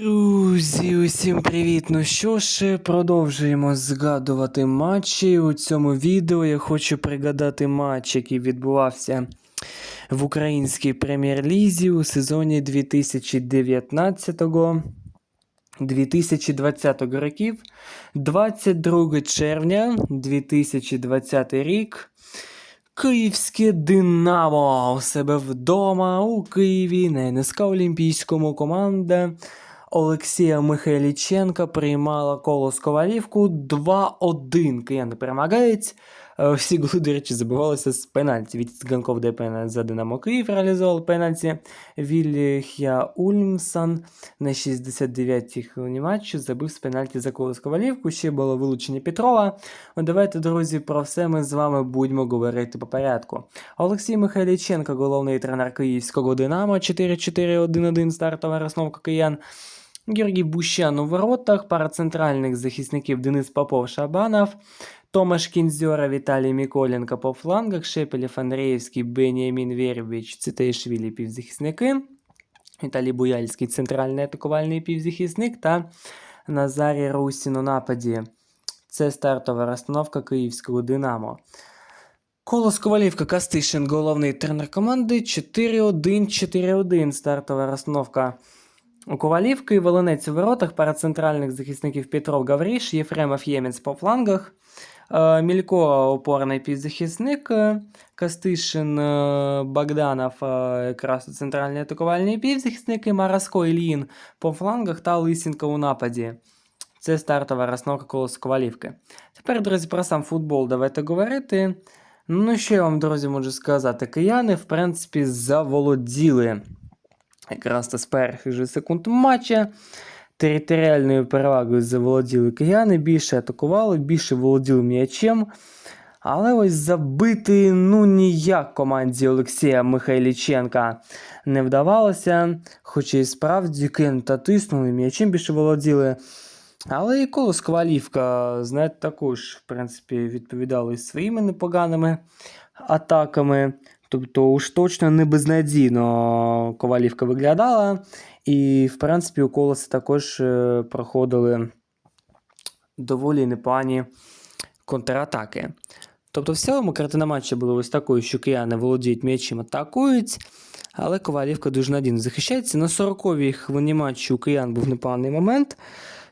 Друзі, усім привіт! Ну що ж, продовжуємо згадувати матчі. У цьому відео я хочу пригадати матч, який відбувався в українській прем'єр-лізі у сезоні 2019-2020 років. 22 червня 2020 рік. Київське Динамо у себе вдома у Києві на НСК Олімпійському команда Олексія Михайліченка приймала колос Ковалівку 2-1. Кияни перемагають. Е, Всі голи, до речі, забивалися з пенальті. Від Ганков де пенальті за Динамо Київ реалізував пенальті. Вільхя Ульмсан на 69-й хвилині матчу забив з пенальті за колос Ковалівку. Ще було вилучення Петрова. Давайте, друзі, про все ми з вами будемо говорити по порядку. Олексій Михайліченко, головний тренер київського Динамо, 4-4-1-1 стартова розновка киян. Георгій Бущан у воротах, пара центральних захисників Денис Попов Шабанов, Томаш Кінзьора, Віталій Міколенко по флангах, Шепелєв Андрієвський, Беніамін Вєрбіч, Цитаїшвілі півзахисники, Віталій Буяльський центральний атакувальний півзахисник та Назарій Русін у нападі. Це стартова розстановка київського Динамо. Колос Ковалівка Кастишин, головний тренер команди 4-1-4-1. Стартова розстановка у Ковалівки, Волонець у воротах, пара центральних захисників Петров Гавріш, Єфремов Ємець по флангах, е, Мілько опорний півзахисник, е, Кастишин е, Богданов якраз центральні атакувальні півзахисники, Мараско Ільїн по флангах та Лисенко у нападі. Це стартова розновка колос Ковалівки. Тепер, друзі, про сам футбол давайте говорити. Ну, що я вам, друзі, можу сказати? Кияни, в принципі, заволоділи якраз з перших же секунд матча. Територіальною перевагою заволоділи кияни, більше атакували, більше володіли м'ячем. Але ось забити ну ніяк команді Олексія Михайліченка не вдавалося. Хоча і справді кента тиснули, м'ячем більше володіли. Але і колос знаєте, також, в принципі, відповідали своїми непоганими атаками. Тобто, уж точно не безнадійно Ковалівка виглядала. І, в принципі, у колоса також е, проходили доволі непогані контратаки. Тобто, в цілому картина матчу була ось такою, що кияни володіють м'ячем, атакують, але Ковалівка дуже надійно захищається. На 40-й хвилині матчу у киян був непоганий момент.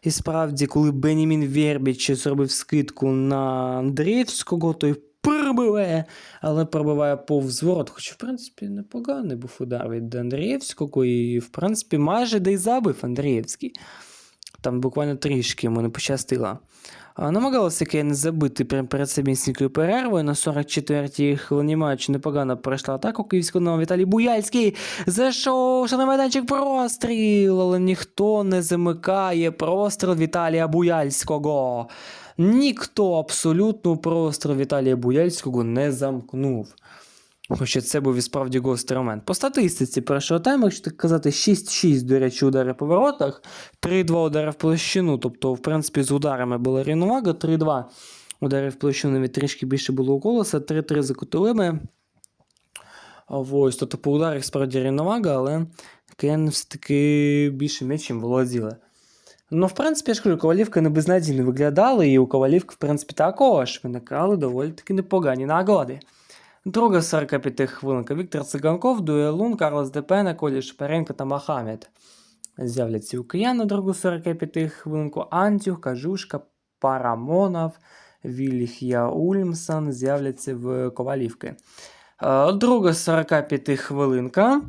І справді, коли Бенімін Вербіч зробив скидку на Андріївського, той пробиває, але пробиває повз ворот. Хоч, в принципі, непоганий був удар від Андрієвського, і, в принципі, майже де й забив Андрієвський. Там буквально трішки йому не пощастило. А, Намагалося Кейн забити прямо перед самісінькою перервою. На 44-й хвилині матчу непогано пройшла атака київського Динамо. Віталій Буяльський зайшов на майданчик простріл, але ніхто не замикає простріл Віталія Буяльського. Ніхто абсолютно простріл Віталія Буяльського не замкнув. Хоча це був і справді гострий момент. По статистиці першого тайму, якщо так казати, 6-6, до речі, удари по воротах, 3-2 удари в площину. Тобто, в принципі, з ударами була рівновага, 3-2 удари в площину навіть трішки більше було у колоса, 3-3 за кутовими. Ось, тобто по ударах справді рівновага, але Кен все-таки більше м'ячем володіли. Ну, в принципі, я ж кажу, Ковалівка не безнадійно виглядала, і у Ковалівки, в принципі, також виникали доволі таки непогані нагоди. Друга 45 хвилинка. Віктор Циганков, Дуелун, Карлос Депена, Колі Шперенко та Махамед. З'являться у киян на другу 45 хвилинку. Антюх, Кажушка, Парамонов, Вільхія Ульмсан з'являться в Ковалівки. Е, Друга 45 хвилинка.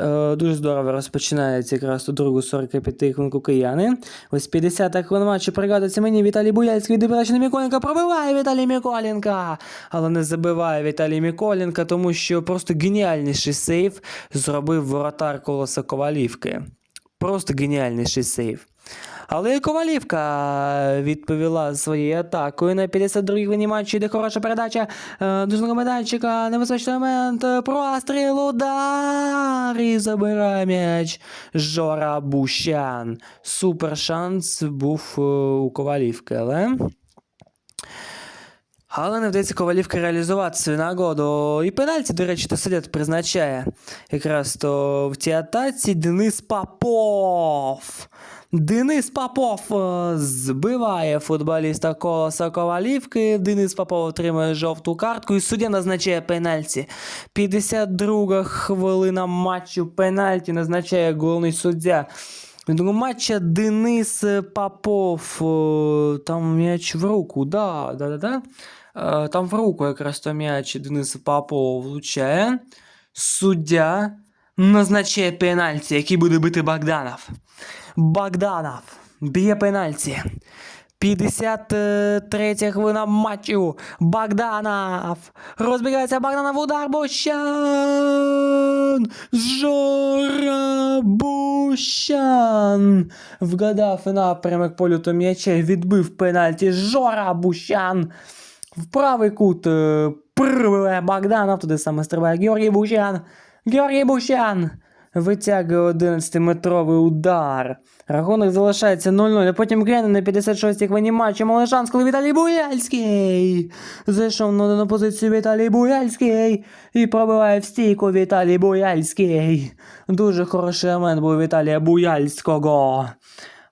Е, Дуже здорово розпочинається якраз у другу 45 хвилинку кияни. Ось 50-та хвилина матчу пригадується мені Віталій Буяльський, Дебрачний Міколенка. пробиває Віталій Міколенка. Але не забиває Віталій Міколенка, тому що просто геніальніший сейв зробив воротар колоса Ковалівки. Просто геніальніший сейв. Але Ковалівка відповіла своєю атакою на 52-й хвилині матчу, де хороша передача е, до майданчика, небезпечний момент, е, простріл, удар і забирає м'яч Жора Бущан. Супер шанс був е, у Ковалівки, але... Але не вдається Ковалівка реалізувати свою нагоду. І пенальті, до речі, то суддя призначає. Якраз то в цій атаці Денис Попов. Денис Попов е, збиває футболіста Колоса Ковалівки. Денис Попов отримує жовту картку і суддя назначає пенальті. 52 хвилина матчу пенальті назначає головний суддя. Другому Денис Попов. е, Там м'яч в руку, да, да, да, да. Там в руку якраз то м'яч Денис Попов влучає. Суддя назначає пенальті, який буде бити Богданов. Богданов б'є пенальті. 53 хвилина матчу. Богданов. Розбігається Богданов. Удар Бущан. Жора Бущан. Вгадав напрямок польоту м'яча. Відбив пенальті. Жора Бущан. В правий кут е, пробиває Богданов. Туди саме стрибає Георгій Бущан. Георгій Бущан. Витягує 11-метровий удар. Рахунок залишається 0-0. А потім гляне на 56-й хвилині матчу Малишанськ, коли Віталій Буяльський. Зайшов на одну позицію Віталій Буяльський. І пробиває в стійку Віталій Буяльський. Дуже хороший момент був Віталія Буяльського.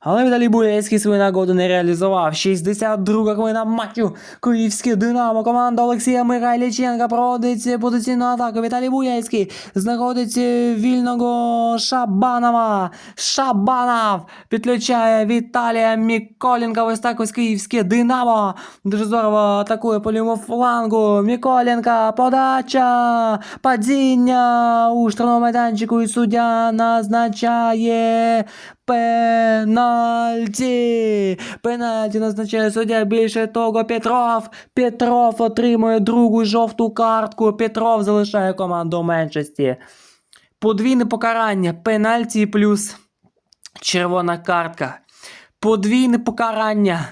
Але Віталій Буяльський свою нагоду не реалізував. 62 хвилина матчу. Київське Динамо. Команда Олексія Михайліченка проводить позиційну атаку. Віталій Буяльський знаходить вільного Шабанова. Шабанов підключає Віталія Міколенка. Ось так ось київське Динамо. Дуже здорово атакує по лівому флангу. Міколенка. Подача. Падіння у штрафному майданчику. І суддя назначає Пенальті! Пенальті назначає суддя. Більше того, Петров. Петров отримує другу жовту картку. Петров залишає команду в меншості. Подвійне покарання. Пенальті плюс червона картка. Подвійне покарання.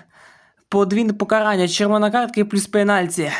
Подвійне покарання. Червона картка плюс пенальті.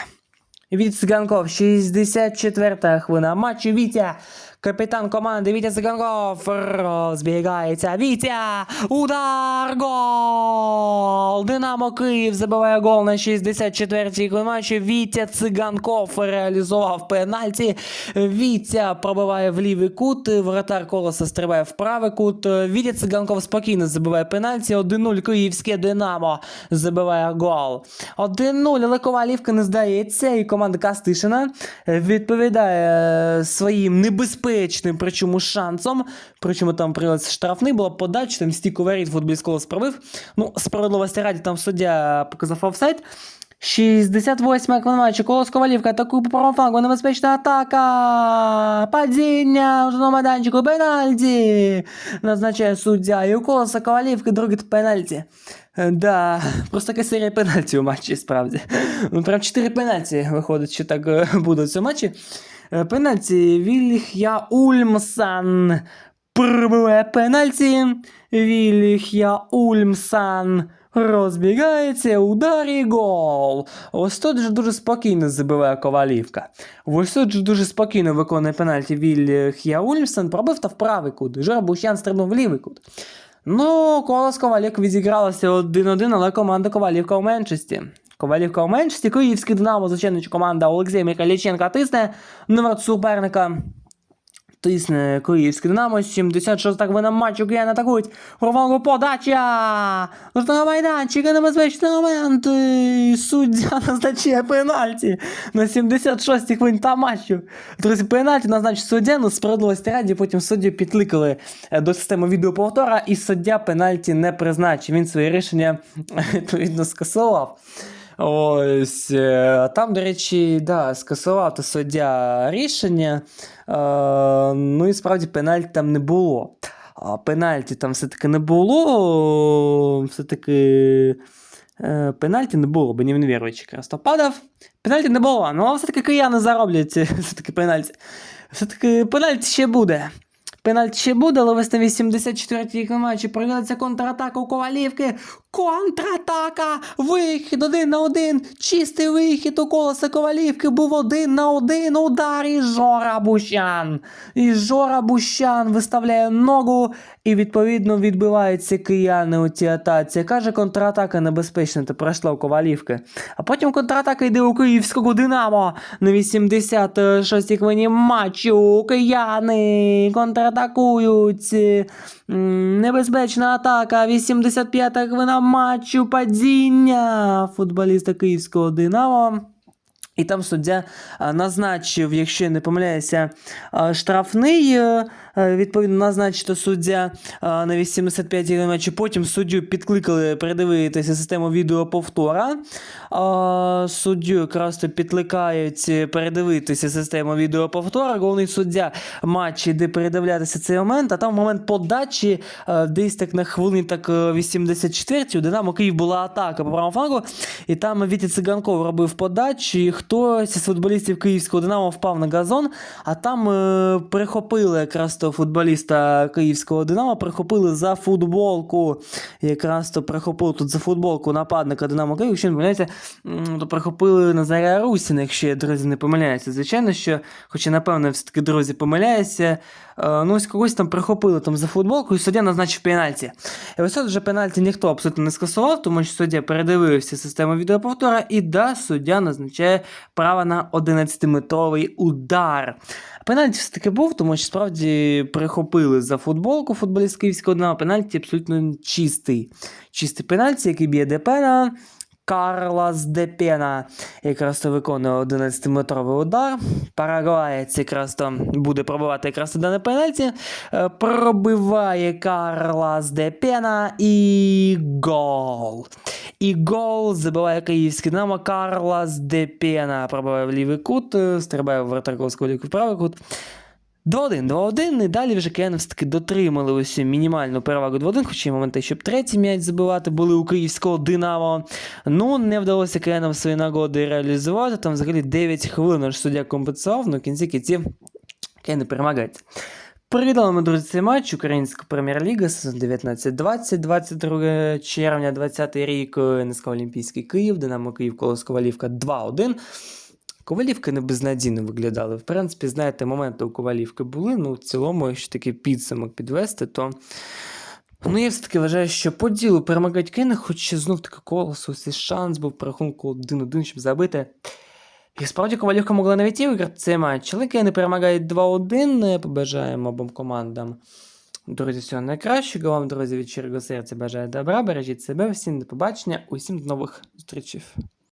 Від Циганков, 64-та хвилина матчу. Вітя, капітан команди Вітя Циганков розбігається. Вітя! Удар! Гол! Динамо Київ забиває гол на 64-й хвилині матчу. Вітя Циганков реалізував пенальті. Вітя пробиває в лівий кут. Вратар колоса стрибає в правий кут. Вітя Циганков спокійно забиває пенальті. 1-0 київське Динамо забиває гол. 1-0, але Ковалівка не здається, і команда Кастишина відповідає своїм небезпечним, причому шансом. Причому там прилад штрафний, була подача, там стійку воріт футболіст колос справив. Ну, справедливості раді, там суддя показав офсайд. 68 хвилина матчу. Колос Ковалівка атакує по правому флангу. Небезпечна атака. Падіння в жодному майданчику. Пенальті. Назначає суддя. І у Колоса Ковалівки другий пенальті. Е, Да, просто така серія пенальті у матчі, справді. Ну, прям 4 пенальті виходить, що так е, буде в цьому матчі. Е, Пенальті Вільх'я Ульмсан пробиває пенальті. Вільх'я Ульмсан розбігається, удар і гол. Ось тут же дуже спокійно забиває Ковалівка. Ось тут же дуже спокійно виконує пенальті Вільх'я Ульмсан, пробив та в правий кут. Бущан стрибнув в лівий кут. Ну, колос Ковалівка відігралося 1-1, але команда Ковалівка у меншості. Ковалівка у меншості, київський Динамо, звичайно, команда Олексія Михайліченка тисне врат суперника. Тисне київський Динамо, 76 хвилина матчу, Киян атакують. Урвангу подача! Жодного майданчика, небезпечний момент. Суддя назначає пенальті на 76-й хвилин та матчу. Друзі, пенальті назначить суддя, ну справедливості раді, потім суддю підкликали е, до системи відеоповтора, і суддя пенальті не призначив. Він своє рішення відповідно скасував. Ось е, там, до речі, да, скасував то суддя рішення. Е, ну і справді пенальті там не було. Пенальті там все-таки не було. Все-таки е, пенальті не було, бо Нівен Вєрович якраз то падав. Пенальті не було, ну а все-таки кияни зароблять все-таки пенальті. Все-таки пенальті ще буде. Пенальті ще буде, ось на 84-й матчі проведеться контратака у Ковалівки. Контратака! Вихід один на один. Чистий вихід у колеса Ковалівки був один на один удар і Жора Бущан. І Жора Бущан виставляє ногу І відповідно відбиваються кияни у цій атаці. Каже, контратака небезпечна та пройшла у Ковалівки. А потім контратака йде у київського Динамо на 86-й хвилині матчу. Кияни контратакують. Небезпечна атака. 85-та хвилина матчу. Падіння футболіста київського Динамо. І там суддя назначив, якщо я не помиляюся, штрафний. Е, е, Відповідно, назначити суддя на 85-й матчі. Потім суддю підкликали передивитися систему відеоповтора. Суддю якраз то підкликають е, передивитися систему відеоповтора. Головний суддя матчі, де передивлятися цей момент, а там момент подачі е, десь так на хвилині так 84-й у Динамо Київ була атака по правому флангу, і там Вітя Циганков робив подачу, і хтось із футболістів київського Динамо впав на газон, а там е, прихопили якраз то футболіста київського Динамо, прихопили за футболку. Якраз то прихопили тут за футболку нападника Динамо Київ, якщо помиляється, то прихопили Назаря Русіна, якщо я, друзі, не помиляюся. Звичайно, що, хоча, напевно, все-таки, друзі, помиляюся, е, ну ось когось там прихопили там за футболку, і суддя назначив пенальті. І ось тут вже пенальті ніхто абсолютно не скасував, тому що суддя передивився систему відеоповтора, і да, суддя назначає право на 11-метровий удар. Пенальті все-таки був, тому що справді прихопили за футболку футболіст київського Динамо. Пенальті абсолютно чистий. Чистий пенальті, який б'є Депена. Карлас Депена якраз то виконує 11-метровий удар. Парагваєць якраз то буде пробивати якраз дане пенальті. Е, Пробиває Карлас Депена і гол. І гол забиває київський Динамо Карлас Депена. Пробиває в лівий кут, е, стрибає в вратарковську ліку в правий кут. 2-1, 2-1, і далі вже кияни все-таки дотримали ось мінімальну перевагу 2-1, хоча й моменти, щоб третій м'яч забивати були у київського Динамо. Ну, не вдалося киянам свої нагоди реалізувати. Там взагалі 9 хвилин аж суддя компенсував, але в кінці кінців кияни перемагають. Передали ми, друзі, цей матч Українська прем'єр-ліга сезон 19-20, 22 червня, 20 рік, НСК Олімпійський Київ, Динамо Київ, Колос Ковалівка 2-1. Ковалівки не безнадійно виглядали. В принципі, знаєте, моменти у Ковалівки були. Ну, в цілому, якщо такий підсумок підвести, то. Ну, я все-таки вважаю, що по ділу перемагають Кени, хоч знов таки колосу, ось шанс був по рахунку 1-1, щоб забити. І справді Ковалівка могла навіть і виграти цей матч, але Кени перемагають 2-1. Побажаємо обом командам. Друзі, всього найкращого вам, друзі, від щирого серця бажаю добра, бережіть себе, всім до побачення, усім до нових зустрічей.